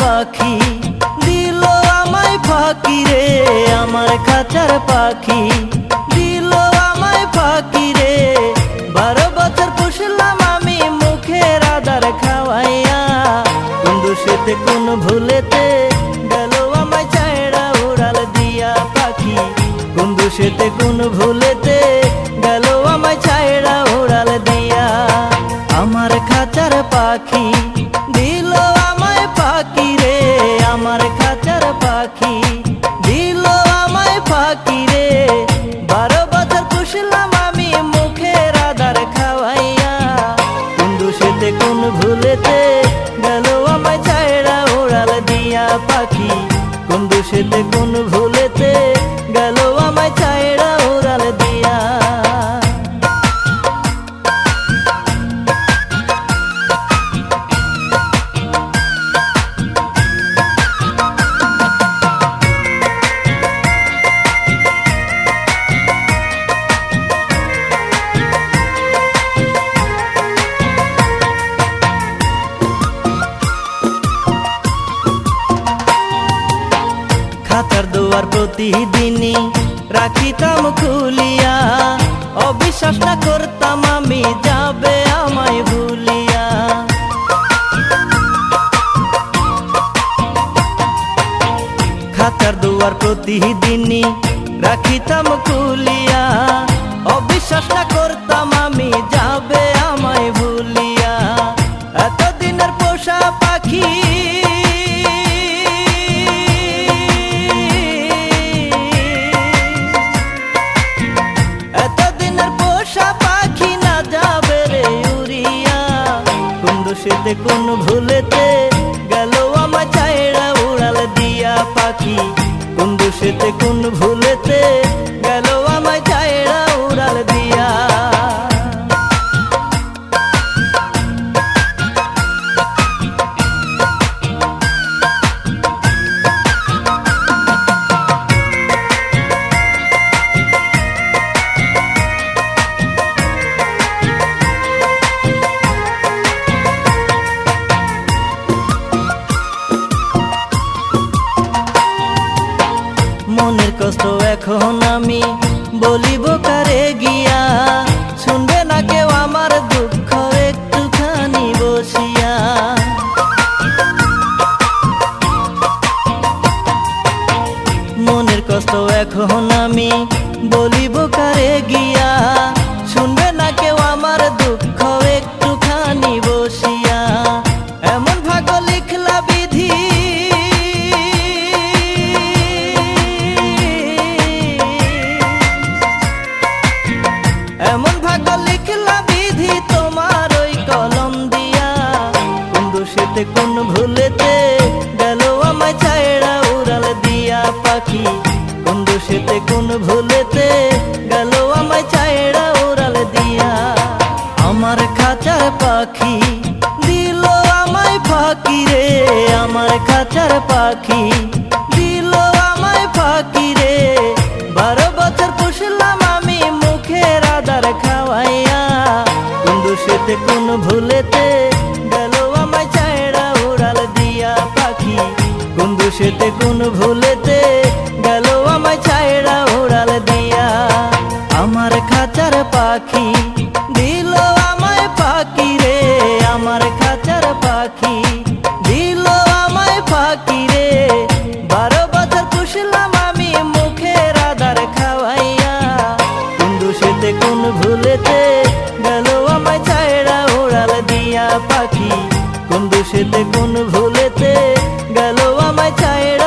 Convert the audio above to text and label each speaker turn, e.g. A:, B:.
A: পাখি, দিল আমায় ফাঁকি রে, আমার খাঁচার পাখি, দিল আমায় ফাঁকি রে। বারো বছর পুষলাম আমি মুখের আদার খাওয়াইয়া কোন দোষেতে কোন ভুলেতে গেল আমায় চায়ড়া উড়াল দিয়া পাখি। কোন দোষেতে কোন ভুলেতে প্রতিদিনই রাখিতাম খুলিয়া অবিশ্বাস না করতাম আমি, যাবে আমায় ভুলিয়া। খাতার দুয়ার প্রতিদিনই রাখিতাম খুলিয়া অবিশ্বাস না করতাম দোষেতে কোন ভুলেতে গেল আমার চায়রা উড়াল দিয়া পাখি। কোন দোষেতে কোন ভুলেতে মনের কষ্ট এখন আমি বলিব কারে গিয়া? শুনবে না কেউ আমার দুঃখ একটুখানি বসিয়া? মনের কষ্ট এখন আমি বলিব কারে গিয়া? ভাগ লিখলা বিধি তোমার ওই কলম দিয়া। কোন দোষেতে কোন ভুলেতে গেল আমায় চায়ড়া উড়াল দিয়া পাখি। কোন দোষেতে কোন ভুলেতে গেল আমায় চায়ড়া উড়াল দিয়া। আমার খাঁচার পাখি দিল আমায় ফাঁকি রে, আমার খাঁচার পাখি দিল আমায় ফাঁকি রে। বারো বছর পুষলাম আমি মুখের আদার দোষেতে কোন ভুলেতে গেল আমায় চায়রা উড়াল দিয়া পাখি। কোন সেতে কোন ভুলেতে গেল আমায় চায়রা উড়াল দিয়া। আমার খাঁচার পাখি দিল আমায় পাখি রে, আমার খাঁচার পাখি পাখি। কোন দোষেতে কোন ভুলেতে গেল আমায় চায়ের